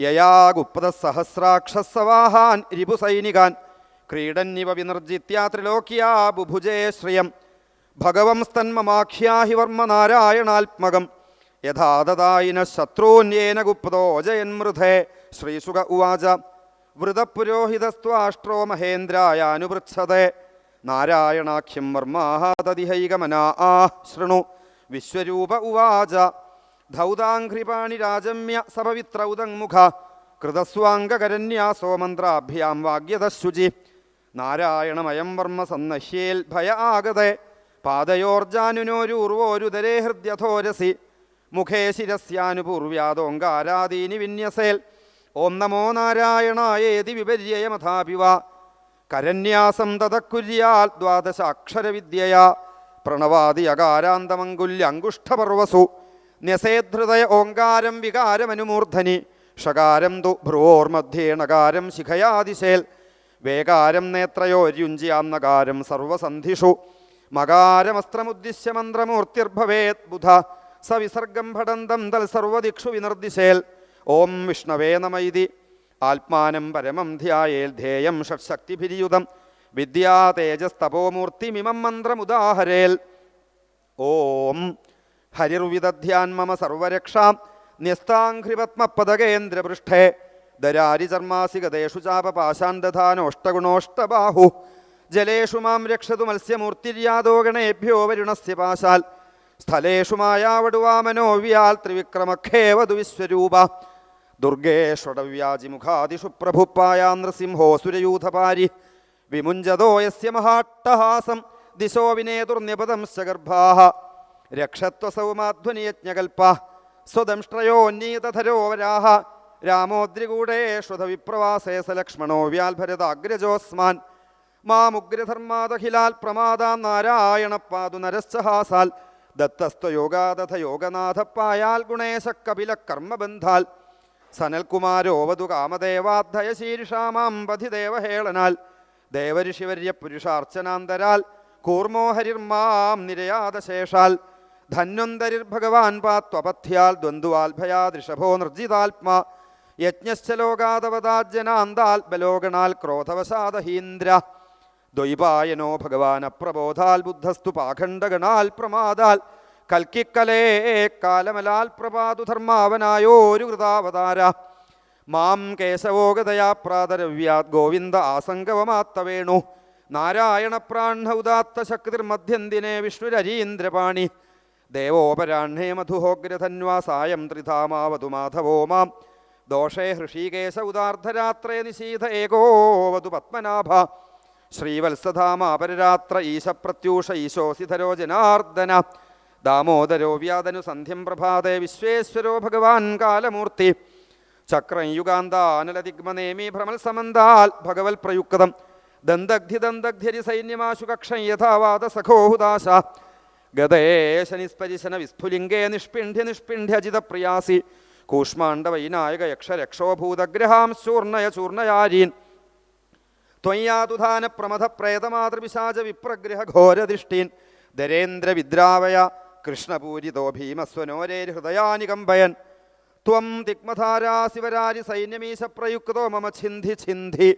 യയാ ഗുപ്തസഹസ്രാക്ഷസവാഹാൻ രിപുസൈനികാൻ ക്രീഡന്നിവ വിനർജിത്യാ ത്രിലോക്യാ ബുഭുജേ ശ്രിയം. ഭഗവംസ്തന്മമാഖ്യാഹി വർമ്മ നാരായണാത്മകം. യഥാതതായിന ശത്രുന്യേന ഗുപ്തോ ജയന്മൃധേ ശ്രീസുക ഉവാച. വൃതപുരോഹിതസ്ത്വാഷ്ട്രോ മഹേന്ദ്രായാനുപൃച്ഛതേ നാരായണാഖ്യം വർമാഹാതതിഹൈകമനാ ആ ശൃണു വിശ്വരൂപ ഉവാച. ധൗതാഘ്രിപാണിരാജമ്യ സപവിത്രൗദങ്മുഖ കൃതസ്വാംഗകരന്യാസോ മന്ത്രാഭ്യാം വാഗ്യതശുചി നാരായണമയം വർമ്മ സന്നശ്യേൽ ഭയ ആഗതേ. പാദയോർജാനുനോരൂർവോരുദരേ ഹൃദ്യഥോരസി മുഖേ ശിരസ്യാനുപൂർവ്യാദോങ്കാരാദീനി വിന്യസേൽ. ഓം നമോ നാരായണായേതി വിപര്യയമഥാപിവ. കരന്യാസം തതക്കുര്യാൽ ദ്വാദശാക്ഷരവിദ്യയാ. പ്രണവാദി അകാരാന്തമങ്കുല്യങ്കുഷ്ഠപർവസു ന്യസേധൃതയ ഓങ്കാരം വികാരമനുമൂർധനി ഷകാരം തു ഭ്രുവോർമധ്യേണകാരം ശിഖയാദിശേൽ വേകാരം നേത്രയോര്യുഞ്ചിയാന്നകാരം സർവസന്ധിഷു മകാരമസ്ത്രമുദ്ദിശ്യ മന്ത്രമൂർത്തിർഭവേത് ബുധ സവിസർഗം ഭടന്തം തൽ സർവദിക്ഷു വിനർദിശേൽ ഓം വിഷ്ണവേ നമൈതി ആത്മാനം പരമം ധ്യായേൽ ധേയം ഷട്ശക്തിഭിരിയുതം വിദ്യാ തേജസ്തപോമൂർത്തിമിമം മന്ത്രമുദാഹരേൽ ഓം ഹരിർവിദധ്യാൻ മമ സർവരക്ഷാം ന്യസ്താഘ്രിപത്മപദകേന്ദ്രപൃഷ്ഠേ ദരാരിചർമാസി ഗതേഷു ചാപപാശാൻ ദധാനോഷ്ടഗുണോഷ്ടബാഹു ജലേഷു മാം രക്ഷതു മത്സ്യമൂർത്തിര്യാദോ ഗണേഭ്യോ വരുണസ്യ പാശാൽ। സ്ഥലേഷു മായാവടുവാമനോവ്യാൽ ത്രിവിക്രമഖേവതു വിശ്വരൂപ ദുർഗേഷ്വടവ്യാജിമുഖാദിഷു പ്രഭുപ്പായാ നൃസിംഹോസുരയൂഥപാരി വിമുഞ്ചതോ യസ്യ മഹാട്ടഹാസം। ദിശോ വിനേതുർന്യപദം ഗർഭാः രക്ഷത്വസൗമാധ്വനിയജ്ഞകൽപ്പ സ്വദംഷ്ട്രയോന്നീതധരോവരാഹ വരാഹ വിപ്രവാസേ സ ലക്ഷ്മണോ വ്യാൽഭരതാഗ്രജോസ്മാൻ മാമുഗ്രധർമാദഖിലാൽ പ്രമാദാം നാരായണപ്പാതു നരസ്സഹാസാൽ ദത്തസ്ത്വയോഗാദഥ യോഗനാഥപ്പായാൽ ഗുണേശ കപില കർമ്മബന്ധാൽ സനൽകുമാരോവതു കാമദേവാധയ ശീർഷാമാം പഥിദേവഹേളനാൽ ദേവഋഷിവര്യ പുരുഷാർച്ചനാന്തരാൽ കൂർമോഹരിർമാം നിരയാതശേഷാൽ ധന്വന്തരിർഭഗവാൻ പാത്വപഥ്യാൽ ദ്വന്ദ്വാൽഭയാദൃഷഭോ നിർജിതാത്മാ യജ്ഞശ്ച ലോകാദവതാജ്ജനാന്താൽ ബലോഗണാൽ ക്രോധവശാദഹീന്ദ്ര ദ്വൈപായനോ ഭഗവാൻ അപ്രബോധാൽ ബുദ്ധസ്തു പാഖണ്ഡഗണാൽ പ്രമാദാൽ കൽക്കിക്കലേ കാലമലാൽ പ്രപാതു ധർമാവനായോരു കൃതാവതാര. മാം കേശവോഗതയാ പ്രാതരവ്യാത് ഗോവിന്ദ ആസംഗവമാത്തവേണു നാരായണ ഉദാത്ത ശക്തിർമധ്യന്തിനെ വിഷ്ണുരരീന്ദ്രപാണി. ദേവോപരാഹ്ണേ മധുഹോഗ്രധന്വാ സായം ത്രിധാമാവതു മാധവോ മാം. ദോഷേ ഹൃഷീകേശ ഉദാർദ്ധരാത്രേ നിശീധ ഏകോവതു പത്മനാഭ. ശ്രീവത്സധാമാപരരാത്ര ഈശപ്രത്യൂഷ ഈശോസിധരോ ജനാർദ്ദന. ദാമോദരോ വ്യാതനു സന്ധ്യം പ്രഭാതേ വിശ്വേശ്വരോ ഭഗവാൻ കാലമൂർത്തി. ചക്രം യുഗാന്താനലതിഗ്മനേമി ഭ്രമൽ സമന്താൽ ഭഗവൽ പ്രയുക്തം. ദന്തഗ്ധി ദന്തഗ്ധ്യരി സൈന്യമാശു കക്ഷം യഥാവാദ സഖോഹുദാശ ഗതേശനിസ്പരിശന വിസ്ഫുലിംഗേ നിഷ്പിണ്ഡ്യ നിഷ്പിണ്ഡ്യജിത പ്രിയാസി കൂഷ്മാണ്ഡ വൈനായക യക്ഷ രക്ഷോഭൂതഗ്രഹാം ചൂർണയ ചൂർണയാരീൻ ത്വയ്യാതുധാന പ്രമഥ പ്രേതമാതൃപിശാച വിപ്രഗ്രഹ ഘോരദൃഷ്ടീൻ ദരേന്ദ്ര വിദ്രാവയ കൃഷ്ണപൂരിതോ ഭീമസ്വനോരേ ഭീമസ്വനോരേർഹൃദയാനികമ്പയൻ ത്വം തിഗ്മധാരാ ശിവരാരി സൈന്യമീശ പ്രയുക്തോ മമ ഛിന്ധി ഛിന്ധി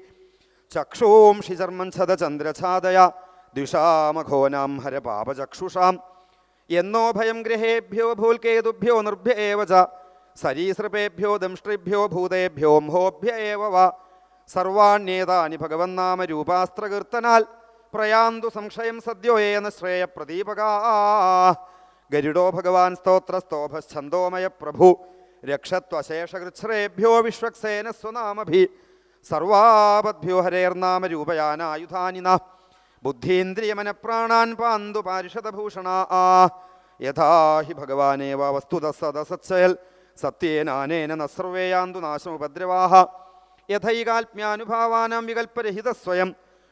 ചക്ഷൂംഷി ഛത ചന്ദ്രഛാദയ ദിഷാമഘോനാം ഹര പാപചക്ഷുഷാം എന്നോ ഭയം ഗ്രഹേഭ്യോ ഭൂൽക്കേതുഭ്യോ നിർഭ്യ ഏവ ച. സരീസൃപേഭ്യോ ദംഷ്ട്രിഭ്യോ ഭൂതേഭ്യോ ഹോഭ്യ ഏവ വ. സർവാണ്യേതാനി ഭഗവന്നാമരൂപാസ്ത്രകീർത്തനാൽ പ്രയാന്തു സംശയം സദ്യോ ഏന ശ്രേയ പ്രദീപക. ഗരുഡോ ഭഗവാൻ സ്തോത്രസ്തോഭശ്ചന്ദോമയ പ്രഭു. രക്ഷത്വശേഷകൃച്ഛ്രേഭ്യോ വിശ്വക്സേന സ്വനാമഭി സർവാപദ്ഭ്യോ ഹരേർനാമരൂപയാനായുധാനി ന ബുദ്ധീന്ദ്രിയമനപ്രാണാൻ പാന്തു പാരിഷതഭൂഷണ ആ യഥാ ഹി ഭഗവാനേവ വസ്തുത സദസത്സയൽ സത്യേനാനേന ന സർവേയാന്തു നാശമുപദ്രവാഹ. യഥൈകാത്മ്യാനുഭാവാനാം വികൽപ്പരഹിത സ്വയം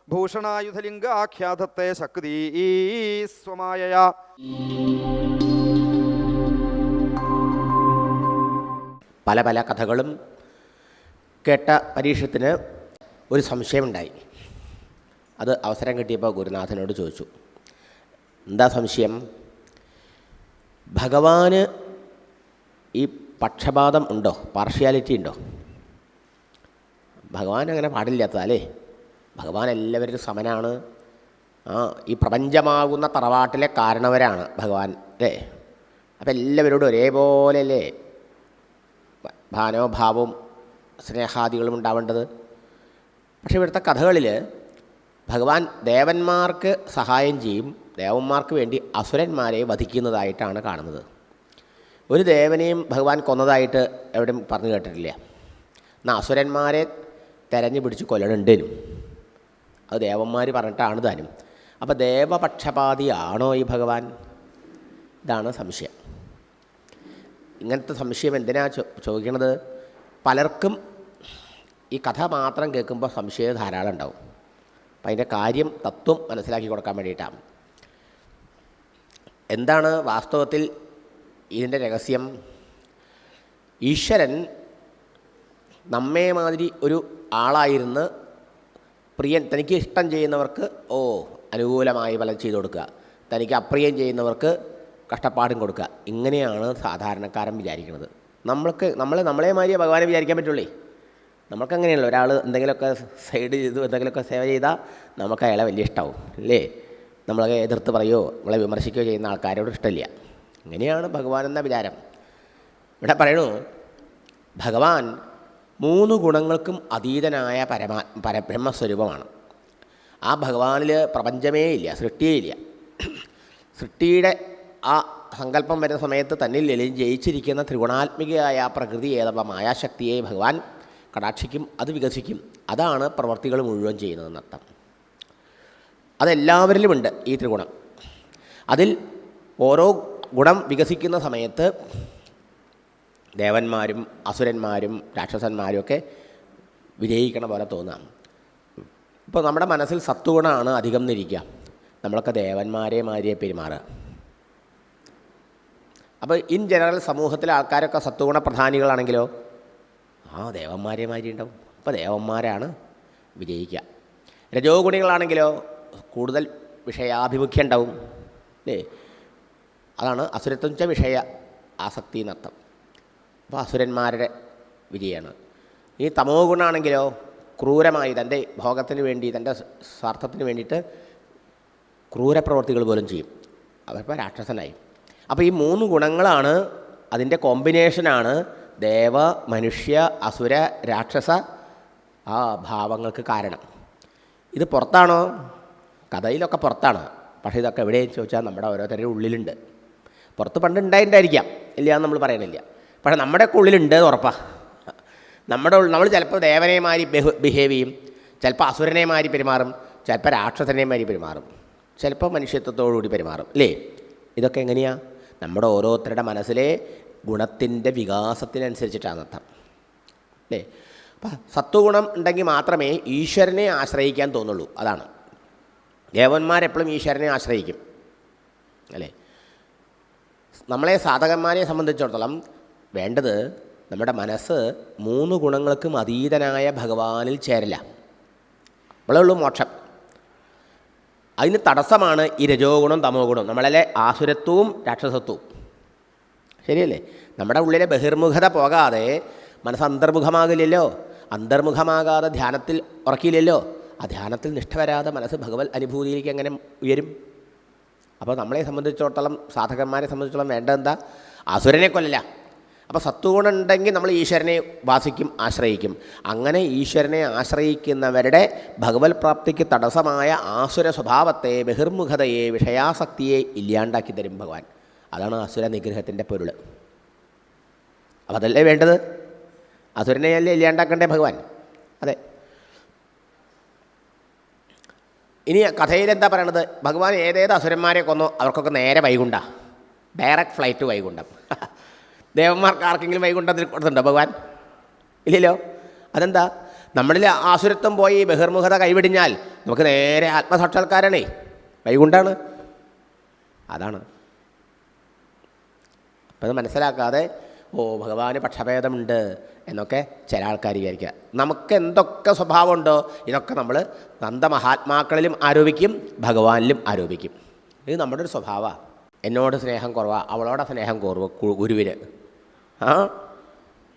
ഭൂഷണായുധലിംഗ ആഖ്യാതത്തെ ശക്തി സ്വമായയാ. പല പല കഥകളും കേട്ട പരീക്ഷത്തിന് ഒരു സംശയമുണ്ടായി. അത് അവസരം കിട്ടിയപ്പോൾ ഗുരുനാഥനോട് ചോദിച്ചു. എന്താ സംശയം? ഭഗവാന് ഈ പക്ഷപാതം ഉണ്ടോ? പാർഷ്യാലിറ്റി ഉണ്ടോ? ഭഗവാൻ അങ്ങനെ പാടില്ലാത്തതല്ലേ ഭഗവാൻ എല്ലാവരും സമനാണ്. ആ ഈ പ്രപഞ്ചമാകുന്ന തറവാട്ടിലെ കാരണവരാണ് ഭഗവാൻ അല്ലേ? അപ്പം എല്ലാവരോടും ഒരേപോലെ അല്ലേ ഭാനോഭാവവും സ്നേഹാദികളും ഉണ്ടാവേണ്ടത്? പക്ഷേ ഇവിടുത്തെ കഥകളിൽ ഭഗവാൻ ദേവന്മാർക്ക് സഹായം ചെയ്യും ദേവന്മാർക്ക് വേണ്ടി അസുരന്മാരെ വധിക്കുന്നതായിട്ടാണ് കാണുന്നത്. ഒരു ദേവനെയും ഭഗവാൻ കൊന്നതായിട്ട് എവിടെയും പറഞ്ഞു കേട്ടിട്ടില്ല. എന്നാൽ അസുരന്മാരെ തെരഞ്ഞു പിടിച്ച് കൊല്ലണുണ്ടേനും. അത് ദേവന്മാർ പറഞ്ഞിട്ടാണ് താനും. അപ്പോൾ ദേവപക്ഷപാതിയാണോ ഈ ഭഗവാൻ? ഇതാണ് സംശയം. ഇങ്ങനത്തെ സംശയം എന്തിനാ ചോ ചോദിക്കണത്? പലർക്കും ഈ കഥ മാത്രം കേൾക്കുമ്പോൾ സംശയം ധാരാളം ഉണ്ടാവും. അപ്പം അതിന്റെ കാര്യം തത്വം മനസ്സിലാക്കി കൊടുക്കാൻ വേണ്ടിയിട്ടാണ്. എന്താണ് വാസ്തവത്തിൽ ഇതിന്റെ രഹസ്യം? ഈശ്വരൻ നമ്മേ മാതിരി ഒരു ആളായിരുന്ന് പ്രിയൻ തനിക്ക് ഇഷ്ടം ചെയ്യുന്നവർക്ക് ഓ അനുകൂലമായി ഫലം ചെയ്തു കൊടുക്കുക. തനിക്ക് അപ്രിയം ചെയ്യുന്നവർക്ക് കഷ്ടപ്പാടും കൊടുക്കുക. ഇങ്ങനെയാണ് സാധാരണക്കാരൻ വിചാരിക്കുന്നത്. നമ്മൾക്ക് നമ്മൾ നമ്മളെ മാതിരി ഭഗവാനെ വിചാരിക്കാൻ പറ്റുള്ളേ. നമുക്ക് അങ്ങനെയല്ലോ ഒരാൾ എന്തെങ്കിലുമൊക്കെ സൈഡ് ചെയ്ത് എന്തെങ്കിലുമൊക്കെ സേവ ചെയ്താൽ നമുക്ക് അയാളെ വലിയ ഇഷ്ടമാവും അല്ലേ നമ്മളെ എതിർത്ത് പറയുകയോ നമ്മളെ വിമർശിക്കുകയോ ചെയ്യുന്ന ആൾക്കാരോട് ഇഷ്ടമില്ല. ഇങ്ങനെയാണ് ഭഗവാൻ എന്ന വിചാരം. ഇവിടെ പറയണു ഭഗവാൻ മൂന്ന് ഗുണങ്ങൾക്കും അതീതനായ പരമാ പരബ്രഹ്മസ്വരൂപമാണ്. ആ ഭഗവാനിൽ പ്രപഞ്ചമേ ഇല്ല സൃഷ്ടിയേ ഇല്ല. സൃഷ്ടിയുടെ ആ സങ്കല്പം വരുന്ന സമയത്ത് തന്നിൽ ജയിച്ചിരിക്കുന്ന ത്രിഗുണാത്മികയായ പ്രകൃതി ഏതവ മായാശക്തിയെ ഭഗവാൻ കടാക്ഷിക്കും അത് വികസിക്കും. അതാണ് പ്രവർത്തികൾ മുഴുവൻ ചെയ്യുന്നതെന്നർത്ഥം അതെല്ലാവരിലുമുണ്ട് ഈ ത്രിഗുണം അതിൽ ഓരോ ഗുണം വികസിക്കുന്ന സമയത്ത് ദേവന്മാരും അസുരന്മാരും രാക്ഷസന്മാരും ഒക്കെ വിജയിക്കണ പോലെ തോന്നാം. ഇപ്പോൾ നമ്മുടെ മനസ്സിൽ സത്വഗുണമാണ് അധികം എന്നിരിക്കുക. നമ്മളൊക്കെ ദേവന്മാരെ മാതിരിയെ പെരുമാറുക. അപ്പോൾ ഇൻ ജനറൽ സമൂഹത്തിലെ ആൾക്കാരൊക്കെ സത്വഗുണ പ്രധാനികളാണെങ്കിലോ ആ ദേവന്മാരെ മാതിരി ഉണ്ടാവും. അപ്പോൾ ദേവന്മാരാണ് വിജയിക്കുക. രജോ ഗുണികളാണെങ്കിലോ കൂടുതൽ വിഷയാഭിമുഖ്യം ഉണ്ടാവും അല്ലേ? അതാണ് അസുരത്വം ച വിഷയ ആസക്തി എന്നർത്ഥം. അപ്പോൾ അസുരന്മാരുടെ വിജയമാണ് ഈ തമോ ഗുണാണെങ്കിലോ ക്രൂരമായി തന്റെ ഭോഗത്തിന് വേണ്ടി തന്റെ സ്വാർത്ഥത്തിന് വേണ്ടിയിട്ട് ക്രൂരപ്രവർത്തികൾ പോലും ചെയ്യും. അവരിപ്പോൾ രാക്ഷസനായി. അപ്പോൾ ഈ മൂന്ന് ഗുണങ്ങളാണ് അതിന്റെ കോമ്പിനേഷനാണ് ദേവ മനുഷ്യ അസുര രാക്ഷസ ആ ഭാവങ്ങൾക്ക് കാരണം. ഇത് പുറത്താണോ? കഥയിലൊക്കെ പുറത്താണ്. പക്ഷേ ഇതൊക്കെ എവിടെയെന്ന് ചോദിച്ചാൽ നമ്മുടെ ഓരോരുത്തരുടെ ഉള്ളിലുണ്ട്. പുറത്ത് പണ്ട് ഉണ്ടായിട്ടുണ്ടായിരിക്കാം. ഇല്ല എന്ന് നമ്മൾ പറയണില്ല. പക്ഷേ നമ്മുടെയൊക്കെ ഉള്ളിലുണ്ട് എന്ന് ഉറപ്പാണ് നമ്മുടെ നമ്മൾ ചിലപ്പോൾ ദേവനെമാരി ബിഹേവ് ചെയ്യും. ചിലപ്പോൾ അസുരനെമാരി പെരുമാറും. ചിലപ്പോൾ രാക്ഷസനെമാരി പെരുമാറും. ചിലപ്പോൾ മനുഷ്യത്വത്തോടുകൂടി പെരുമാറും. അല്ലേ ഇതൊക്കെ എങ്ങനെയാണ് നമ്മുടെ ഓരോരുത്തരുടെ മനസ്സിലെ ഗുണത്തിന്റെ വികാസത്തിനനുസരിച്ചിട്ടാണ് അർത്ഥം. അല്ലേ? അപ്പം സത്വഗുണം ഉണ്ടെങ്കിൽ മാത്രമേ ഈശ്വരനെ ആശ്രയിക്കാൻ തോന്നുള്ളൂ. അതാണ്. ദേവന്മാരെപ്പോഴും ഈശ്വരനെ ആശ്രയിക്കും. അല്ലേ? നമ്മളെ സാധകന്മാരെ സംബന്ധിച്ചിടത്തോളം വേണ്ടത് നമ്മുടെ മനസ്സ് മൂന്ന് ഗുണങ്ങൾക്കും അതീതനായ ഭഗവാനിൽ ചേരില്ല. ഉള്ളൂ മോക്ഷം. അതിന് തടസ്സമാണ് ഈ രജോ ഗുണം തമോ ഗുണം നമ്മളിലെ ആസുരത്വവും രാക്ഷസത്വവും. ശരിയല്ലേ? നമ്മുടെ ഉള്ളിലെ ബഹിർമുഖത പോകാതെ മനസ്സ് അന്തർമുഖമാകില്ലല്ലോ അന്തർമുഖമാകാതെ ധ്യാനത്തിൽ ഉറക്കിയില്ലല്ലോ. ആ ധ്യാനത്തിൽ നിഷ്ഠ വരാതെ മനസ്സ് ഭഗവത് അനുഭൂതിയിലേക്ക് എങ്ങനെ ഉയരും? അപ്പോൾ നമ്മളെ സംബന്ധിച്ചിടത്തോളം സാധകന്മാരെ സംബന്ധിച്ചിടത്തോളം വേണ്ട എന്താ? അസുരനെ കൊല്ലല്ല അപ്പോൾ സത്വഗുണം ഉണ്ടെങ്കിൽ നമ്മൾ ഈശ്വരനെ വാസിക്കും ആശ്രയിക്കും. അങ്ങനെ ഈശ്വരനെ ആശ്രയിക്കുന്നവരുടെ ഭഗവത് പ്രാപ്തിക്ക് തടസ്സമായ ആസുര സ്വഭാവത്തെ ബഹിർമുഖതയെ വിഷയാസക്തിയെ ഇല്ലാണ്ടാക്കി തരും ഭഗവാൻ. അതാണ് അസുര നിഗ്രഹത്തിന്റെ പൊരുൾ അപ്പം അതല്ലേ വേണ്ടത്? അസുരനെ അല്ലേ ഇല്ലാണ്ടാക്കണ്ടേ ഭഗവാൻ? അതെ. ഇനി കഥയിൽ എന്താ പറയണത്? ഭഗവാൻ ഏതേത് അസുരന്മാരെ കൊന്നോ അവർക്കൊക്കെ നേരെ വൈകുണ്ട. ഡയറക്റ്റ് ഫ്ലൈറ്റ് വൈകുണ്ടം ദേവന്മാർക്ക് ആർക്കെങ്കിലും വൈകുണ്ടത്തിൽ കൊടുത്തിട്ടുണ്ടോ ഭഗവാൻ? ഇല്ലല്ലോ. അതെന്താ? നമ്മളിൽ ആസുരത്വം പോയി ബഹിർമുഖത കൈവിടിഞ്ഞാൽ നമുക്ക് നേരെ ആത്മസാക്ഷാത്കാരണേ. വൈകുണ്ടാണ് അതാണ്. അപ്പം അത് മനസ്സിലാക്കാതെ ഓ ഭഗവാന് പക്ഷഭേദമുണ്ട് എന്നൊക്കെ ചില ആൾക്കാർ വിചാരിക്കുക. നമുക്ക് എന്തൊക്കെ സ്വഭാവമുണ്ടോ ഇതൊക്കെ നമ്മൾ നന്ദ മഹാത്മാക്കളിലും ആരോപിക്കും ഭഗവാനിലും ആരോപിക്കും. ഇത് നമ്മുടെ ഒരു സ്വഭാവമാണ് എന്നോട് സ്നേഹം കുറവാ അവളോട് സ്നേഹം കുറവ് ഗുരുവിന്. ആ?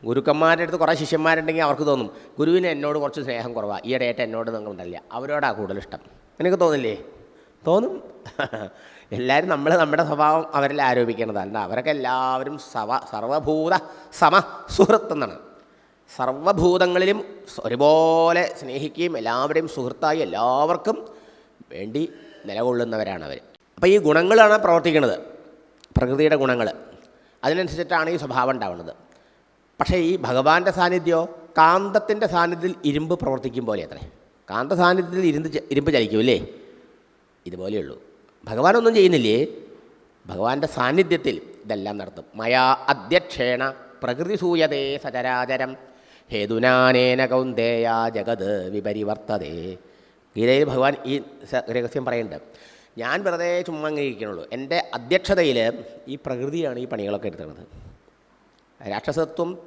ഗുരുക്കന്മാരുടെ അടുത്ത് കുറേ ശിഷ്യന്മാരുണ്ടെങ്കിൽ അവർക്ക് തോന്നും ഗുരുവിന് എന്നോട് കുറച്ച് സ്നേഹം കുറവാണ് ഈയിടെയായിട്ട് എന്നോട് നിങ്ങളുണ്ടല്ല അവരോടാണ് കൂടുതൽ ഇഷ്ടം. എനിക്ക് തോന്നില്ലേ? തോന്നും. എല്ലാവരും നമ്മൾ നമ്മുടെ സ്വഭാവം അവരിൽ ആരോപിക്കേണ്ടതല്ല അവരൊക്കെ എല്ലാവരും സവ സർവഭൂത സമ സുഹൃത്ത് എന്നാണ് സർവഭൂതങ്ങളിലും ഒരുപോലെ സ്നേഹിക്കുകയും എല്ലാവരെയും സുഹൃത്തായി എല്ലാവർക്കും വേണ്ടി നിലകൊള്ളുന്നവരാണ് അവർ അപ്പോൾ ഈ ഗുണങ്ങളാണ് പ്രവർത്തിക്കുന്നത് പ്രകൃതിയുടെ ഗുണങ്ങൾ. അതിനനുസരിച്ചിട്ടാണ് ഈ സ്വഭാവം ഉണ്ടാവുന്നത്. പക്ഷേ ഈ ഭഗവാന്റെ സാന്നിധ്യമോ കാന്തത്തിന്റെ സാന്നിധ്യത്തിൽ ഇരുമ്പ് പ്രവർത്തിക്കും പോലെ അത്രേ. കാന്ത സാന്നിധ്യത്തിൽ ഇരുന്ന് ഇരുമ്പ് ചലിക്കുമല്ലേ ഇതുപോലെയുള്ളൂ. ഭഗവാനൊന്നും ചെയ്യുന്നില്ലേ? ഭഗവാന്റെ സാന്നിധ്യത്തിൽ ഇതെല്ലാം നടത്തും. മയാ അധ്യക്ഷേണ പ്രകൃതി സൂയതേ സചരാചരം. ഹേതുനാനേന കൗന്ദേയ ജഗത് വിപരിവർത്തതേ. ഗീതയിൽ ഭഗവാൻ ഈ രഹസ്യം പറയുന്നുണ്ട്. ഞാൻ വെറുതെ ചുമ്മാ ഇരിക്കണുള്ളൂ. എന്റെ അധ്യക്ഷതയിൽ ഈ പ്രകൃതിയാണ് ഈ പണികളൊക്കെ എടുക്കുന്നത് രാക്ഷസത്വം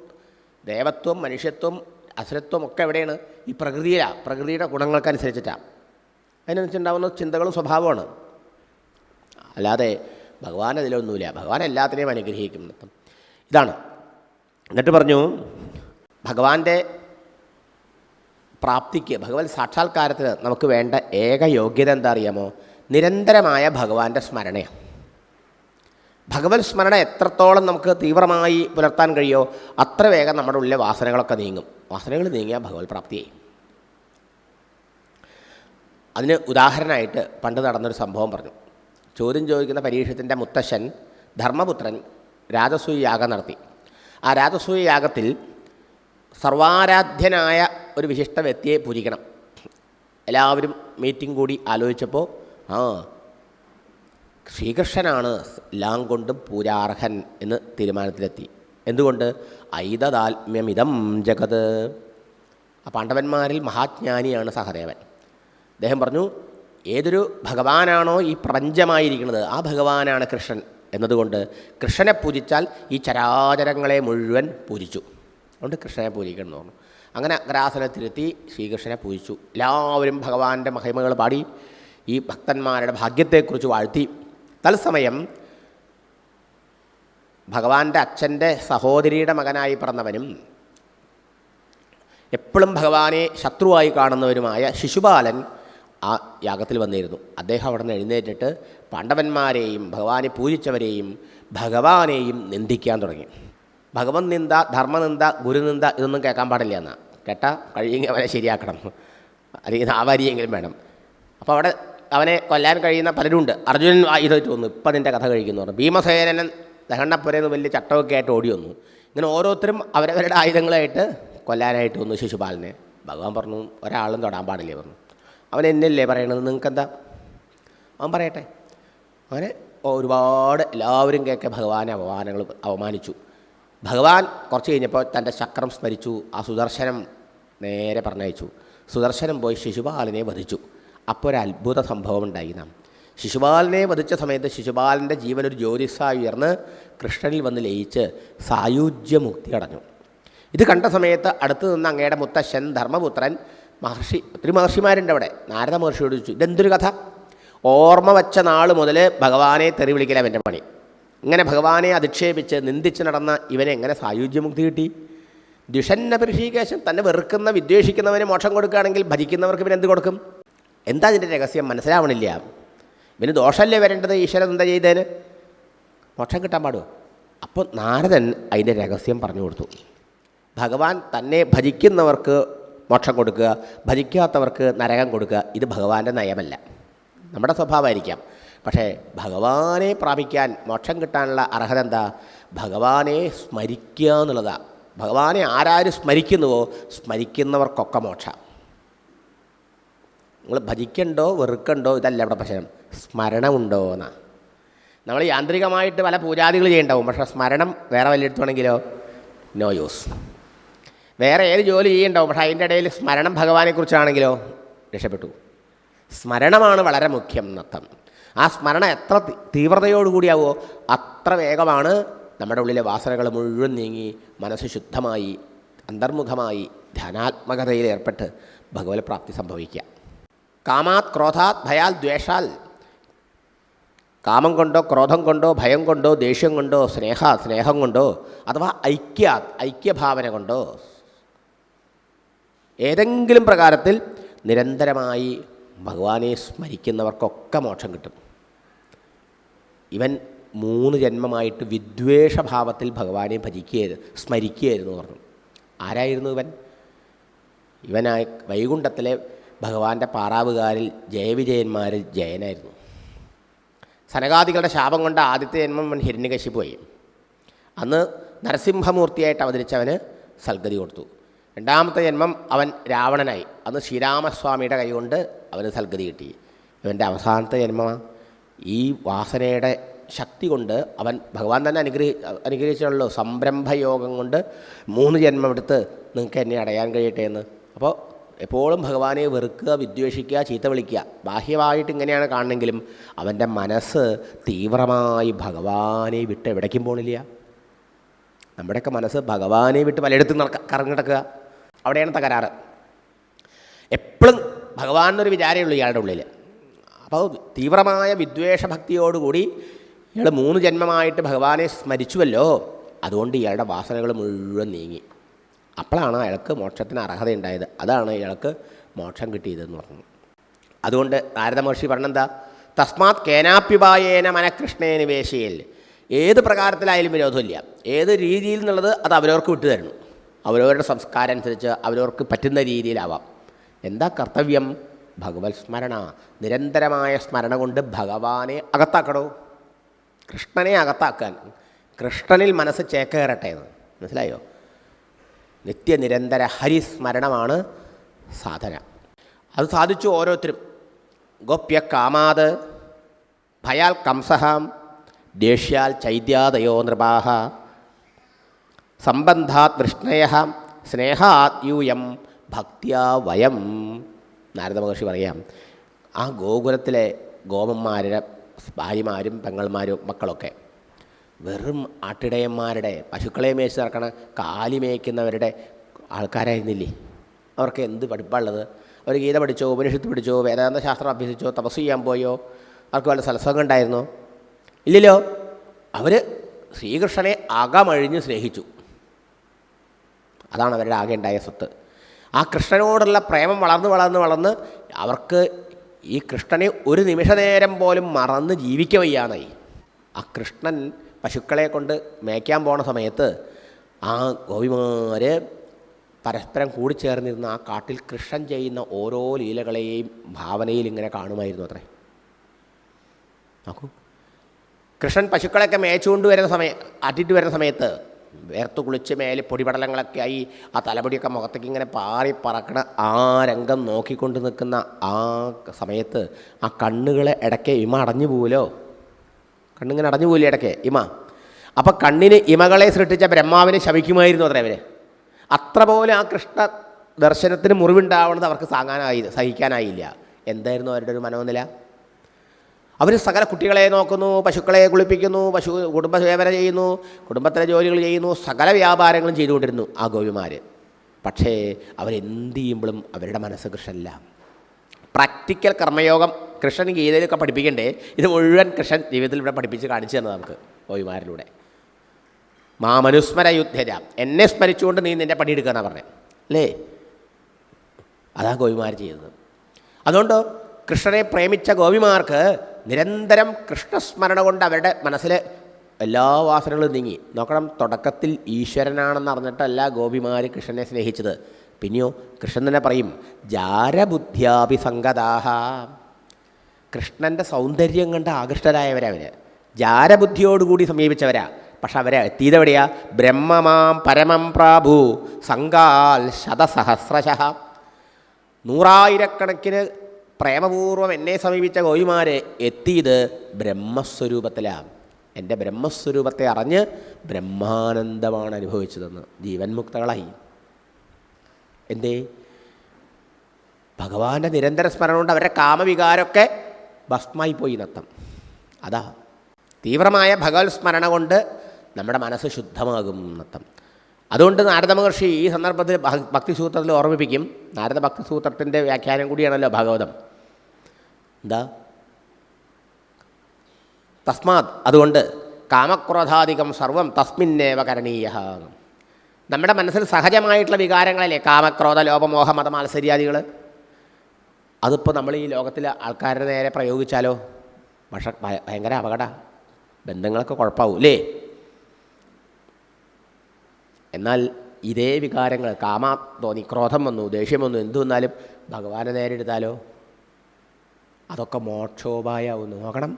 ദേവത്വം മനുഷ്യത്വം അസുരത്വം ഒക്കെ എവിടെയാണ്? ഈ പ്രകൃതിയിലാണ് പ്രകൃതിയുടെ ഗുണങ്ങൾക്കനുസരിച്ചിട്ടാണ് അതിനനുസരിച്ചുണ്ടാകുന്ന ചിന്തകളും സ്വഭാവമാണ് അല്ലാതെ ഭഗവാൻ അതിലൊന്നുമില്ല. ഭഗവാൻ എല്ലാത്തിനെയും അനുഗ്രഹിക്കും ഇതാണ്. എന്നിട്ട് പറഞ്ഞു ഭഗവാന്റെ പ്രാപ്തിക്ക് ഭഗവത് സാക്ഷാത്കാരത്തിന് നമുക്ക് വേണ്ട ഏക യോഗ്യത എന്താ അറിയാമോ നിരന്തരമായ ഭഗവാന്റെ സ്മരണയാണ്. ഭഗവത് സ്മരണ എത്രത്തോളം നമുക്ക് തീവ്രമായി പുലർത്താൻ കഴിയോ അത്ര വേഗം നമ്മുടെ ഉള്ളിലെ വാസനകളൊക്കെ നീങ്ങും. വാസനകൾ നീങ്ങിയാൽ ഭഗവത് പ്രാപ്തിയായി അതിന് ഉദാഹരണമായിട്ട് പണ്ട് നടന്നൊരു സംഭവം പറഞ്ഞു. ചോദ്യം ചോദിക്കുന്ന പരീക്ഷത്തിന്റെ മുത്തശ്ശൻ ധർമ്മപുത്രൻ രാജസൂയ യാഗം നടത്തി. ആ രാജസൂയ യാഗത്തിൽ സർവാരാധ്യനായ ഒരു വിശിഷ്ട വ്യക്തിയെ പൂജിക്കണം. എല്ലാവരും മീറ്റിംഗ് കൂടി ആലോചിച്ചപ്പോൾ ആ ശ്രീകൃഷ്ണനാണ് എല്ലാം കൊണ്ടും പൂജാർഹൻ എന്ന് തീരുമാനത്തിലെത്തി. എന്തുകൊണ്ട്? ഐതദാത്മ്യമിതം ജഗത്. ആ പാണ്ഡവന്മാരിൽ മഹാജ്ഞാനിയാണ് സഹദേവൻ. അദ്ദേഹം പറഞ്ഞു ഏതൊരു ഭഗവാനാണോ ഈ പ്രപഞ്ചമായിരിക്കുന്നത്? ആ ഭഗവാനാണ് കൃഷ്ണൻ. എന്നതുകൊണ്ട് കൃഷ്ണനെ പൂജിച്ചാൽ ഈ ചരാചരങ്ങളെ മുഴുവൻ പൂജിച്ചു. അതുകൊണ്ട് കൃഷ്ണനെ പൂജിക്കണം എന്ന് പറഞ്ഞു. അങ്ങനെ അഗ്രാസനത്തിലെത്തി ശ്രീകൃഷ്ണനെ പൂജിച്ചു. എല്ലാവരും ഭഗവാന്റെ മഹിമകൾ പാടി ഈ ഭക്തന്മാരുടെ ഭാഗ്യത്തെക്കുറിച്ച് വാഴ്ത്തി. തത്സമയം ഭഗവാന്റെ അച്ഛന്റെ സഹോദരിയുടെ മകനായി പിറന്നവനും എപ്പോഴും ഭഗവാനെ ശത്രുവായി കാണുന്നവരുമായ ശിശുപാലൻ ആ യാഗത്തിൽ വന്നിരുന്നു. അദ്ദേഹം അവിടെ നിന്ന് എഴുന്നേറ്റിട്ട് പാണ്ഡവന്മാരെയും ഭഗവാനെ പൂജിച്ചവരെയും ഭഗവാനെയും നിന്ദിക്കാൻ തുടങ്ങി. ഭഗവൻ നിന്ദ ധർമ്മനിന്ദ ഗുരുനിന്ദ ഇതൊന്നും കേൾക്കാൻ പാടില്ല എന്നാ. കേട്ടാ? കഴിയുമെങ്കിൽ അവനെ ശരിയാക്കണം. അല്ലെങ്കിൽ നാവാരിയെങ്കിലും വേണം. അപ്പോൾ അവിടെ അവനെ കൊല്ലാൻ കഴിയുന്ന പലരുണ്ട്. അർജുനൻ ഇതായിട്ട് വന്നു. ഇപ്പം നിന്റെ കഥ കഴിക്കുന്നു പറഞ്ഞു. ഭീമസേനൻ ദഹണ്ണപ്പുരയെന്ന് വലിയ ചട്ടമൊക്കെ ആയിട്ട് ഓടി വന്നു. ഇങ്ങനെ ഓരോരുത്തരും അവരവരുടെ ആയുധങ്ങളായിട്ട് കൊല്ലാനായിട്ട് വന്നു ശിശുപാലനെ. ഭഗവാൻ പറഞ്ഞു ഒരാളും തൊടാൻ പാടില്ലേ പറഞ്ഞു. അവൻ എന്നല്ലേ പറയണത്? നിങ്ങൾക്കെന്താ അവൻ പറയട്ടെ. അങ്ങനെ ഒരുപാട് എല്ലാവരും കേൾക്കെ ഭഗവാനെ അപമാനങ്ങൾ അവമാനിച്ചു ഭഗവാൻ കുറച്ച് കഴിഞ്ഞപ്പോൾ തന്റെ ചക്രം സ്മരിച്ചു ആ സുദർശനം നേരെ പറഞ്ഞയച്ചു. സുദർശനം പോയി ശിശുപാലനെ വധിച്ചു. അപ്പോൾ ഒരു അത്ഭുത സംഭവം ഉണ്ടായി നാം. ശിശുപാലനെ വധിച്ച സമയത്ത് ശിശുപാലന്റെ ജീവൻ ഒരു ജ്യോതിസായി ഉയർന്ന് കൃഷ്ണനിൽ വന്ന് ലയിച്ച് സായുജ്യമുക്തി അടഞ്ഞു. ഇത് കണ്ട സമയത്ത് അടുത്തു നിന്ന് അങ്ങയുടെ മുത്തശ്ശൻ ധർമ്മപുത്രൻ മഹർഷി ഒത്തിരി മഹർഷിമാരുണ്ട് അവിടെ. നാരദ മഹർഷിയോട് ചോദിച്ചു ഇതെന്തൊരു കഥ? ഓർമ്മ വച്ച നാൾ മുതൽ ഭഗവാനെ തെറി വിളിക്കല എന്റെ പണി. ഇങ്ങനെ ഭഗവാനെ അധിക്ഷേപിച്ച് നിന്ദിച്ച് നടന്ന ഇവനെ എങ്ങനെ സായുജ്യമുക്തി കിട്ടി? ദുഷന്ന പരിഷീകേശം തന്നെ വെറുക്കുന്ന വിദ്വേഷിക്കുന്നവന് മോക്ഷം കൊടുക്കുകയാണെങ്കിൽ ഭജിക്കുന്നവർക്ക് പിന്നെ എന്ത് കൊടുക്കും? എന്താ ഇതിന്റെ രഹസ്യം? മനസ്സിലാവണില്ല. ഇവന് ദോഷമല്ലേ വരേണ്ടത് ഈശ്വരൻ എന്താ ചെയ്തേന്? മോക്ഷം കിട്ടാൻ പാടുമോ അപ്പോൾ നാരദൻ അതിന്റെ രഹസ്യം പറഞ്ഞു കൊടുത്തു. ഭഗവാൻ തന്നെ ഭജിക്കുന്നവർക്ക് മോക്ഷം കൊടുക്കുക ഭജിക്കാത്തവർക്ക് നരകം കൊടുക്കുക ഇത് ഭഗവാന്റെ നയമല്ല. നമ്മുടെ സ്വഭാവമായിരിക്കാം. പക്ഷേ ഭഗവാനെ പ്രാപിക്കാൻ മോക്ഷം കിട്ടാനുള്ള അർഹത എന്താ? ഭഗവാനെ സ്മരിക്കുക എന്നുള്ളതാണ് ഭഗവാനെ ആരാരും സ്മരിക്കുന്നുവോ സ്മരിക്കുന്നവർക്കൊക്കെ മോക്ഷം. നിങ്ങൾ ഭജിക്കണ്ടോ വെറുക്കണ്ടോ ഇതല്ല ഇവിടെ പ്രശ്നം. സ്മരണമുണ്ടോ എന്നാ. നമ്മൾ യാന്ത്രികമായിട്ട് പല പൂജാദികൾ ചെയ്യണ്ടാവും. പക്ഷേ സ്മരണം വേറെ വല്ലയിടത്തുവാണെങ്കിലോ? നോ യൂസ് വേറെ ഏത് ജോലി ചെയ്യണ്ടാവും? പക്ഷേ അതിന്റെ ഇടയിൽ സ്മരണം ഭഗവാനെക്കുറിച്ചാണെങ്കിലോ രക്ഷപ്പെട്ടു. സ്മരണമാണ് വളരെ മുഖ്യം എന്നർത്ഥം ആ സ്മരണ എത്ര തീവ്രതയോടുകൂടിയാവോ അത്ര വേഗമാണ് നമ്മുടെ ഉള്ളിലെ വാസനകൾ മുഴുവൻ നീങ്ങി മനസ്സ് ശുദ്ധമായി അന്തർമുഖമായി ധ്യാനാത്മകതയിൽ ഏർപ്പെട്ട് ഭഗവത് പ്രാപ്തി സംഭവിക്കുക. കാമാത് ക്രോധാത് ഭയാൽ ദ്വേഷാൽ. കാമം കൊണ്ടോ ക്രോധം കൊണ്ടോ ഭയം കൊണ്ടോ ദേഷ്യം കൊണ്ടോ സ്നേഹ സ്നേഹം കൊണ്ടോ അഥവാ ഐക്യ ഐക്യഭാവന കൊണ്ടോ ഏതെങ്കിലും പ്രകാരത്തിൽ നിരന്തരമായി ഭഗവാനെ സ്മരിക്കുന്നവർക്കൊക്കെ മോക്ഷം കിട്ടും. ഇവൻ മൂന്ന് ജന്മമായിട്ട് വിദ്വേഷഭാവത്തിൽ ഭഗവാനെ ഭരിക്കുകയായിരുന്നു സ്മരിക്കുകയായിരുന്നു പറഞ്ഞു. ആരായിരുന്നു ഇവൻ? ഇവനായ വൈകുണ്ഠത്തിലെ ഭഗവാന്റെ പാറാവുകാരിൽ ജയവിജയന്മാരിൽ ജയനായിരുന്നു. സനകാദികളുടെ ശാപം കൊണ്ട് ആദ്യത്തെ ജന്മം അവൻ ഹിരണ്യകശിപ്പ് പോയി അന്ന് നരസിംഹമൂർത്തിയായിട്ട് അവതരിച്ചവന് സൽഗതി കൊടുത്തു. രണ്ടാമത്തെ ജന്മം അവൻ രാവണനായി. അന്ന് ശ്രീരാമസ്വാമിയുടെ കൈകൊണ്ട് അവന് സൽഗതി കിട്ടി. ഇവന്റെ അവസാനത്തെ ജന്മമാണ് ഈ വാസനയുടെ ശക്തി കൊണ്ട് അവൻ ഭഗവാൻ തന്നെ അനുഗ്രഹി അനുഗ്രഹിച്ചുള്ളൂ സംരംഭയോഗം കൊണ്ട് മൂന്ന് ജന്മം എടുത്ത് നിങ്ങൾക്ക് എന്നെ അടയാൻ കഴിയട്ടെ എന്ന് അപ്പോൾ എപ്പോഴും ഭഗവാനെ വെറുക്കുക വിദ്വേഷിക്കുക ചീത്ത വിളിക്കുക. ബാഹ്യമായിട്ട് ഇങ്ങനെയാണ് കാണണമെങ്കിലും അവന്റെ മനസ്സ് തീവ്രമായി ഭഗവാനെ വിട്ട് എവിടേക്കും പോണില്ല. നമ്മുടെയൊക്കെ മനസ്സ് ഭഗവാനെ വിട്ട് പലയിടത്തും നടക്ക കറങ്ങിടക്കുക അവിടെയാണ് തകരാറ്. എപ്പോഴും ഭഗവാൻ എന്നൊരു വിചാരമേ ഉള്ളൂ ഇയാളുടെ ഉള്ളിൽ അപ്പോൾ തീവ്രമായ വിദ്വേഷഭക്തിയോടുകൂടി ഇയാൾ മൂന്ന് ജന്മമായിട്ട് ഭഗവാനെ സ്മരിച്ചുവല്ലോ. അതുകൊണ്ട് ഇയാളുടെ വാസനകൾ മുഴുവൻ നീങ്ങി. അപ്പോഴാണ് അയാൾക്ക് മോക്ഷത്തിന് അർഹതയുണ്ടായത്. അതാണ് ഇയാൾക്ക് മോക്ഷം കിട്ടിയതെന്ന് പറഞ്ഞു. അതുകൊണ്ട് നാരദ മഹർഷി പറഞ്ഞെന്താ തസ്മാത് കേനാപ്യുപായേന മനകൃഷ്ണേ നിവേശയിൽ. ഏത് പ്രകാരത്തിലായാലും വിരോധമില്ല. ഏത് രീതിയിൽ എന്നുള്ളത് അത് അവരവർക്ക് വിട്ടു തരണം അവരവരുടെ സംസ്കാരം അനുസരിച്ച് അവരവർക്ക് പറ്റുന്ന രീതിയിലാവാം. എന്താ കർത്തവ്യം? ഭഗവത് സ്മരണ. നിരന്തരമായ സ്മരണ കൊണ്ട് ഭഗവാനെ അകത്താക്കണോ കൃഷ്ണനെ അകത്താക്കാൻ. കൃഷ്ണനിൽ മനസ്സ് ചേക്കേറട്ടെ എന്ന്. മനസ്സിലായോ? നിത്യനിരന്തര ഹരിസ്മരണമാണ് സാധന. അത് സാധിച്ചു ഓരോരുത്തരും. ഗോപ്യ കാമാത് ഭയാൽ കംസഹാം ദേഷ്യാൽ ചൈത്യാദയോ നൃപാഹ സംബന്ധാത് വൃഷ്ണയ സ്നേഹാത് യൂയം ഭക്തിയ വയം. നാരദ മഹർഷി പറയാം ആ ഗോകുലത്തിലെ ഗോപന്മാരുടെ ഭാര്യമാരും പെങ്ങൾമാരും മക്കളൊക്കെ വെറും ആട്ടിടയന്മാരുടെ പശുക്കളെ മേച്ച് നടക്കണ കാലി മേയ്ക്കുന്നവരുടെ ആൾക്കാരായിരുന്നില്ലേ? അവർക്ക് എന്ത് പഠിപ്പാണുള്ളത്? അവർ ഗീത പഠിച്ചോ ഉപനിഷത്ത് പഠിച്ചോ വേദാന്ത ശാസ്ത്രം അഭ്യസിച്ചോ തപസ് ചെയ്യാൻ പോയോ? അവർക്ക് വല്ല സത്സംഗം ഉണ്ടായിരുന്നോ? ഇല്ലല്ലോ. അവർ ശ്രീകൃഷ്ണനെ അകമഴിഞ്ഞ് സ്നേഹിച്ചു. അതാണ് അവരുടെ ആകെ ഉണ്ടായ സ്വത്ത്. ആ കൃഷ്ണനോടുള്ള പ്രേമം വളർന്ന് വളർന്ന് വളർന്ന് അവർക്ക് ഈ കൃഷ്ണനെ ഒരു നിമിഷ നേരം പോലും മറന്ന് ജീവിക്കവയ്യാന്നായി ആ കൃഷ്ണൻ പശുക്കളെ കൊണ്ട് മേയ്ക്കാൻ പോണ സമയത്ത് ആ ഗോപിമാർ പരസ്പരം കൂടിച്ചേർന്നിരുന്ന ആ കാട്ടിൽ കൃഷ്ണൻ ചെയ്യുന്ന ഓരോ ലീലകളെയും ഭാവനയിൽ ഇങ്ങനെ കാണുമായിരുന്നു അത്രേ. നോക്കൂ. കൃഷ്ണൻ പശുക്കളെയൊക്കെ മേച്ചുകൊണ്ട് വരുന്ന സമയം വരുന്ന സമയത്ത് വേർത്ത് കുളിച്ച് മേലെ പൊടിപടലങ്ങളൊക്കെ ആയി ആ തലമുടിയൊക്കെ മുഖത്തേക്ക് ഇങ്ങനെ പാറി പറക്കണ ആ രംഗം നോക്കിക്കൊണ്ട് നിൽക്കുന്ന ആ സമയത്ത് ആ കണ്ണുകളെ ഇടയ്ക്ക് ഇമ അടഞ്ഞു പോവുമല്ലോ കണ്ണിങ്ങനെ അടഞ്ഞു പോവില്ലേ ഇടയ്ക്ക് ഇമ? അപ്പോൾ കണ്ണിന് ഇമകളെ സൃഷ്ടിച്ച ബ്രഹ്മാവിനെ ശമിക്കുമായിരുന്നു അത്ര അവർ അത്ര പോലെ ആ കൃഷ്ണ ദർശനത്തിന് മുറിവുണ്ടാവണമെന്ന് അവർക്ക് സാങ്ങാനായി സഹിക്കാനായില്ല. എന്തായിരുന്നു അവരുടെ ഒരു മനോനില? അവർ സകല കുട്ടികളെ നോക്കുന്നു പശുക്കളെ കുളിപ്പിക്കുന്നു പശു കുടുംബസേവന ചെയ്യുന്നു കുടുംബത്തിലെ ജോലികൾ ചെയ്യുന്നു സകല വ്യാപാരങ്ങളും ചെയ്തുകൊണ്ടിരുന്നു ആ ഗോപിമാർ പക്ഷേ അവരെന്ത് ചെയ്യുമ്പോഴും അവരുടെ മനസ്സ് കൃഷ്ണനല്ല. പ്രാക്ടിക്കൽ കർമ്മയോഗം കൃഷ്ണൻ ഗീതയിലൊക്കെ പഠിപ്പിക്കണ്ടേ? ഇത് മുഴുവൻ കൃഷ്ണൻ ജീവിതത്തിൽ ഇവിടെ പഠിപ്പിച്ച് കാണിച്ചു തന്നെ നമുക്ക് ഗോപിമാരിലൂടെ. മാമനുസ്മര യുദ്ധജ. എന്നെ സ്മരിച്ചുകൊണ്ട് നീ നിന്റെ പണിയെടുക്കാന്നാണ് പറഞ്ഞത് അല്ലേ? അതാ ഗോപിമാർ ചെയ്തത് അതുകൊണ്ട് കൃഷ്ണനെ പ്രേമിച്ച ഗോപിമാർക്ക് നിരന്തരം കൃഷ്ണസ്മരണ കൊണ്ട് അവരുടെ മനസ്സിലെ എല്ലാ വാസനകളും നീങ്ങി. നോക്കണം തുടക്കത്തിൽ ഈശ്വരനാണെന്ന് അറിഞ്ഞിട്ടല്ല ഗോപിമാർ കൃഷ്ണനെ സ്നേഹിച്ചത്. പിന്നെയോ കൃഷ്ണൻ തന്നെ പറയും ജാരബുദ്ധ്യാഭിസംഗതാഹ കൃഷ്ണന്റെ സൗന്ദര്യം കണ്ട് ആകൃഷ്ടരായവരവർ ജാരബുദ്ധിയോടുകൂടി സമീപിച്ചവരാ. പക്ഷെ അവരെ എത്തിയതെവിടെയാ? ബ്രഹ്മമാം പരമം പ്രാഭു സംഘാൽ ശതസഹസ്രശ. നൂറായിരക്കണക്കിന് പ്രേമപൂർവം എന്നെ സമീപിച്ച ഗോപിമാരെ എത്തിയത് ബ്രഹ്മസ്വരൂപത്തിലാണ്. എന്റെ ബ്രഹ്മസ്വരൂപത്തെ അറിഞ്ഞ് ബ്രഹ്മാനന്ദമാണ് അനുഭവിച്ചതെന്ന് ജീവൻ മുക്തകളായി. എന്തേ? ഭഗവാന്റെ നിരന്തര സ്മരണ കൊണ്ട് അവരുടെ കാമവികാരമൊക്കെ ഭസ്മായി പോയി നത്തം. അതാ. തീവ്രമായ ഭഗവത് സ്മരണ കൊണ്ട് നമ്മുടെ മനസ്സ് ശുദ്ധമാകും നത്തം. അതുകൊണ്ട് നാരദ മഹർഷി ഈ സന്ദർഭത്തിൽ ഭക്തിസൂത്രത്തിൽ ഓർമ്മിപ്പിക്കും. നാരദ ഭക്തിസൂത്രത്തിന്റെ വ്യാഖ്യാനം കൂടിയാണല്ലോ ഭാഗവതം. എന്താ? തസ്മാത് അതുകൊണ്ട് കാമക്രോധാധികം സർവം തസ്മിന്നേവ കരണീയ നമ്മുടെ മനസ്സിൽ സഹജമായിട്ടുള്ള വികാരങ്ങളല്ലേ? കാമക്രോധ ലോപമോഹ മത മാത്സര്യാദികൾ അതിപ്പോൾ നമ്മൾ ഈ ലോകത്തിലെ ആൾക്കാരുടെ നേരെ പ്രയോഗിച്ചാലോ? പക്ഷെ ഭയ- ഭയങ്കര അപകട. ബന്ധങ്ങളൊക്കെ കുഴപ്പമാവും അല്ലേ? എന്നാൽ ഇതേ വികാരങ്ങൾ കാമ തോന്നി ക്രോധം വന്നു ദേഷ്യം വന്നു എന്തു വന്നാലും ഭഗവാനെ നേരിടുത്താലോ? അതൊക്കെ മോക്ഷോപായാവുന്നു നോക്കണം.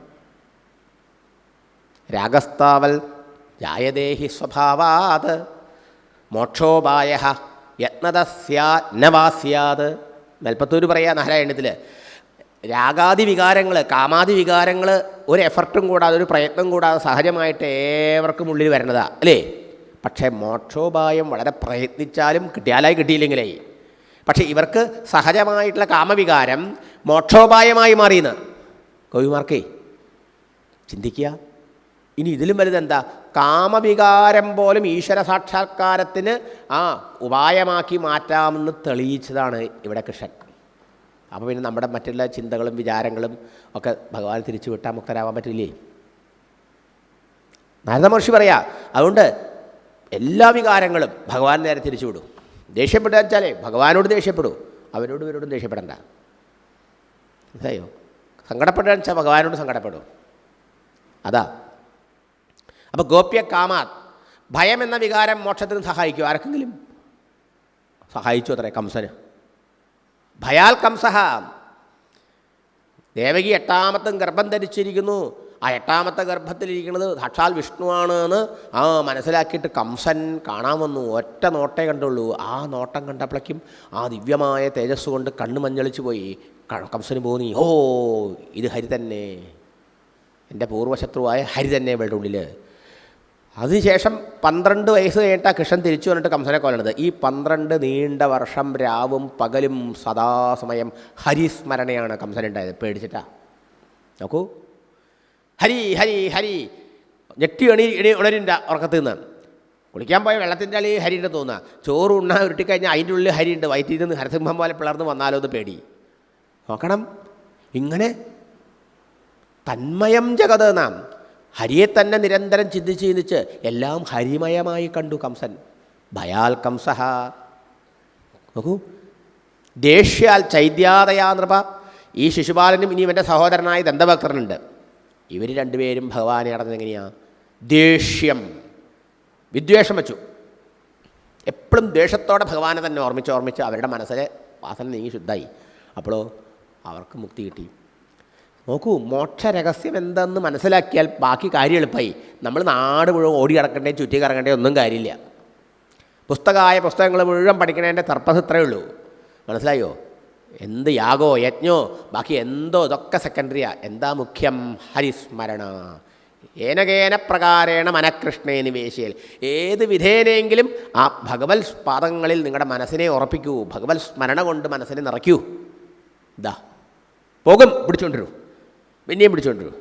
രാഗസ്താവൽ ജായദേഹി സ്വഭാവാത് മോക്ഷോപായ യത്നതസ്യാന്നവാസ്യാത് നെൽപ്പത്തൂർ പറയാ നാരായണത്തിൽ രാഗാദി വികാരങ്ങൾ കാമാദി വികാരങ്ങൾ ഒരു എഫർട്ടും കൂടാതെ ഒരു പ്രയത്നം കൂടാതെ സഹജമായിട്ട് ഏവർക്കും ഉള്ളിൽ വരണതാണ് അല്ലേ? പക്ഷേ മോക്ഷോപായം വളരെ പ്രയത്നിച്ചാലും കിട്ടിയാലായി കിട്ടിയില്ലെങ്കിലേ. പക്ഷേ ഇവർക്ക് സഹജമായിട്ടുള്ള കാമവികാരം മോക്ഷോപായമായി മാറിയെന്ന്. കവിമാർക്കേ ചിന്തിക്കുക. ഇനി ഇതിലും വലുതെന്താ? കാമവികാരം പോലും ഈശ്വര സാക്ഷാത്കാരത്തിന് ആ ഉപായമാക്കി മാറ്റാമെന്ന് തെളിയിച്ചതാണ് ഇവിടെ കൃഷ്ണൻ. അപ്പോൾ പിന്നെ നമ്മുടെ മറ്റുള്ള ചിന്തകളും വിചാരങ്ങളും ഒക്കെ ഭഗവാൻ തിരിച്ചു വിട്ടാൽ മുക്തരാവാൻ പറ്റില്ലേ? നാരദ മഹർഷി പറയാ അതുകൊണ്ട് എല്ലാ വികാരങ്ങളും ഭഗവാൻ നേരെ തിരിച്ചുവിടും. ദേഷ്യപ്പെടുക വെച്ചാലേ ഭഗവാനോട് ദേഷ്യപ്പെടൂ. അവരോട് ഇവരോടും ദേഷ്യപ്പെടണ്ട. മനസ്സിലായോ? സങ്കടപ്പെടുക വെച്ചാൽ ഭഗവാനോട് സങ്കടപ്പെടും. അതാ. അപ്പോൾ ഗോപ്യ കാമാത് ഭയം എന്ന വികാരം മോക്ഷത്തിന് സഹായിക്കും? ആർക്കെങ്കിലും? സഹായിച്ചു അത്രേ കംസന്. ഭയാൽ കംസഹ. ദേവകി എട്ടാമത്തും ഗർഭം ധരിച്ചിരിക്കുന്നു. ആ എട്ടാമത്തെ ഗർഭത്തിലിരിക്കുന്നത് സാക്ഷാൽ വിഷ്ണുവാണ് എന്ന് ആ മനസ്സിലാക്കിയിട്ട് കംസൻ കാണാൻ വന്നു. ഒറ്റ നോട്ടേ കണ്ടുള്ളൂ. ആ നോട്ടം കണ്ടപ്പോഴേക്കും ആ ദിവ്യമായ തേജസ് കൊണ്ട് കണ്ണ് മഞ്ഞളിച്ച് പോയി. കംസന് പോന്നി ഓ ഇത് ഹരി തന്നെ. എന്റെ പൂർവശത്രുവായ ഹരി തന്നെ ഇവളുടെ ഉള്ളിൽ അതിനുശേഷം പന്ത്രണ്ട് വയസ്സ് കഴിഞ്ഞിട്ടാ കൃഷ്ണൻ തിരിച്ചു വന്നിട്ട് കംസനെ കൊല്ലണത്. ഈ പന്ത്രണ്ട് നീണ്ട വർഷം രാവും പകലും സദാസമയം ഹരിസ്മരണയാണ് കംസനുണ്ടായത്. പേടിച്ചിട്ടാ. നോക്കൂ. ഹരി ഹരി ഹരി. ഞെട്ടി എണി എണി ഉണരിന്റെ ഉറക്കത്തിൽ നിന്ന്. കുളിക്കാൻ പോയ വെള്ളത്തിന്റെ അല്ലെങ്കിൽ ഹരി ഉണ്ട് തോന്നുക ചോറ് ഉണ്ണാൻ ഉരുട്ടിക്കഴിഞ്ഞാൽ അതിന്റെ ഉള്ളിൽ ഹരിയുണ്ട്. വയറ്റിൽ നിന്ന് ഹരസിംഹം പോലെ പിളർന്ന് വന്നാലോ എന്ന് പേടി. നോക്കണം. ഇങ്ങനെ തന്മയം ജഗത് നാം. ഹരിയെ തന്നെ നിരന്തരം ചിന്തിച്ച് ചിന്തിച്ച് എല്ലാം ഹരിമയമായി കണ്ടു കംസൻ. ഭയാൽ കംസഹ. നോക്കൂ. ദേഷ്യാൽ ചൈത്യാതയാ നൃപ. ഈ ശിശുപാലനും ഇനി ഇവന്റെ സഹോദരനായ ദന്തഭക്തനുണ്ട് ഇവർ രണ്ടുപേരും ഭഗവാനെ അടഞ്ഞത് എങ്ങനെയാ? ദേഷ്യം. വിദ്വേഷം വെച്ചു. എപ്പോഴും ദേഷ്യത്തോടെ ഭഗവാനെ തന്നെ ഓർമ്മിച്ച് ഓർമ്മിച്ച് അവരുടെ മനസ്സിലെ വാസന നീങ്ങി ശുദ്ധായി അപ്പോഴോ അവർക്ക് മുക്തി കിട്ടി. നോക്കൂ മോക്ഷ രഹസ്യം എന്തെന്ന് മനസ്സിലാക്കിയാൽ ബാക്കി കാര്യം എളുപ്പമായി. നമ്മൾ നാട് മുഴുവൻ ഓടി കിടക്കണ്ടേ ചുറ്റി കറങ്ങണ്ടേ ഒന്നും കാര്യമില്ല. പുസ്തകമായ പുസ്തകങ്ങൾ മുഴുവൻ പഠിക്കണേന്റെ തർപ്പസ് ഇത്രയേ ഉള്ളൂ. മനസ്സിലായോ? എന്ത് യാഗോ യജ്ഞോ ബാക്കി എന്തോ ഇതൊക്കെ സെക്കൻഡറിയാ. എന്താ മുഖ്യം? ഹരിസ്മരണ. ഏനകേന പ്രകാരേണ മനഃകൃഷ്ണേ നിവേശയിൽ. ഏത് വിധേനയെങ്കിലും ആ ഭഗവത് പാദങ്ങളിൽ നിങ്ങളുടെ മനസ്സിനെ ഉറപ്പിക്കൂ. ഭഗവത് സ്മരണ കൊണ്ട് മനസ്സിനെ നിറയ്ക്കൂ. ദാ. പോകും പിടിച്ചോണ്ടിരൂ. പിന്നെയും പിടിച്ചോണ്ടിരൂ.